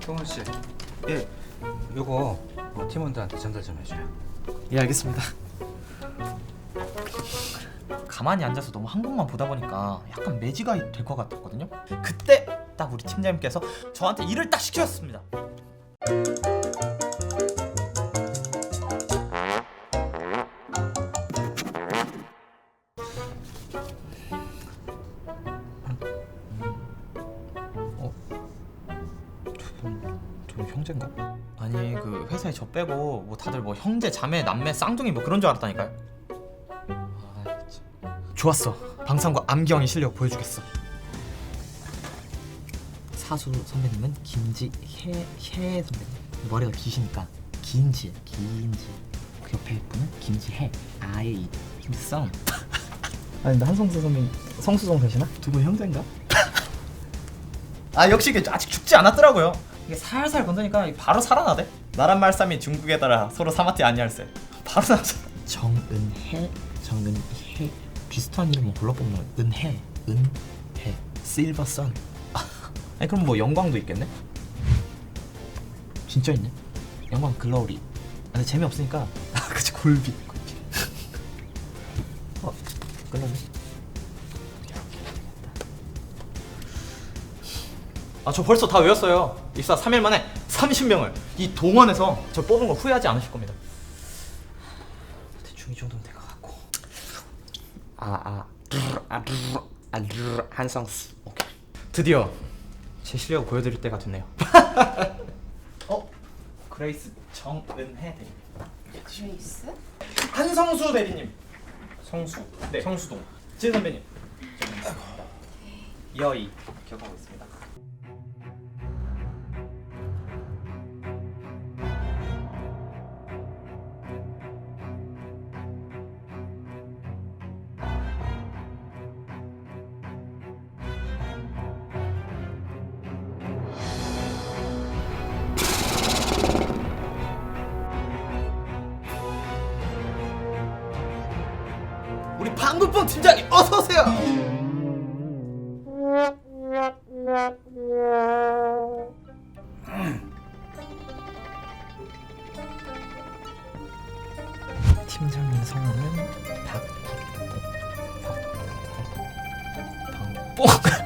동원 씨, 예, 요거 어, 팀원들한테 전달 좀 해줘요. 예 알겠습니다. 가만히 앉아서 너무 한국만 보다 보니까 약간 매지가 될 것 같았거든요. 그때 딱 우리 팀장님께서 저한테 일을 딱 시키셨습니다. 형제인가? 아니 그 회사에 저 빼고 뭐 다들 뭐 형제, 자매, 남매, 쌍둥이 뭐 그런 줄 알았다니까요. 아, 참. 좋았어. 방송과 암경이 실력 보여주겠어. 사수 선배님은 김지혜 혜 선배님. 머리가 기시니까 긴지 긴지. 그 옆에 분은 김지혜 아이 김성. 아니 근데 한성수 선배 성수동 되시나? 두 분 형제인가? 아 역시 이게 아직 죽지 않았더라고요. 이게 살살 건드니까 바로 살아나대. 나란 말싸미 중국에 따라 서로 사마티 아니할세. 바로 나서. 정은혜 정은혜 비슷한 이름 뭐 불러보면 은혜 은혜 실버선. 아니 그럼 뭐 영광도 있겠네? 진짜 있네. 영광 글로리. 아, 근데 재미없으니까 아 그치 골비. 골비. 어 끝났네. 아 저 벌써 다 외웠어요. 입사 3일 만에 30명을 이 동원해서 저 뽑은 거 후회하지 않으실 겁니다. 대충 이 정도면 될 것 같고. 아아 아, 아, 한성스. 오케이. 드디어 제 실력 보여드릴 때가 됐네요. 어 그레이스 정은혜 대리. 그레이스? 한성수 대리님. 성수. 네. 성수동. 진 선배님. 여의 기억하고 있습니다. 우리 방구뽕 팀장님 어서 오세요. 팀장님 성함은 박광.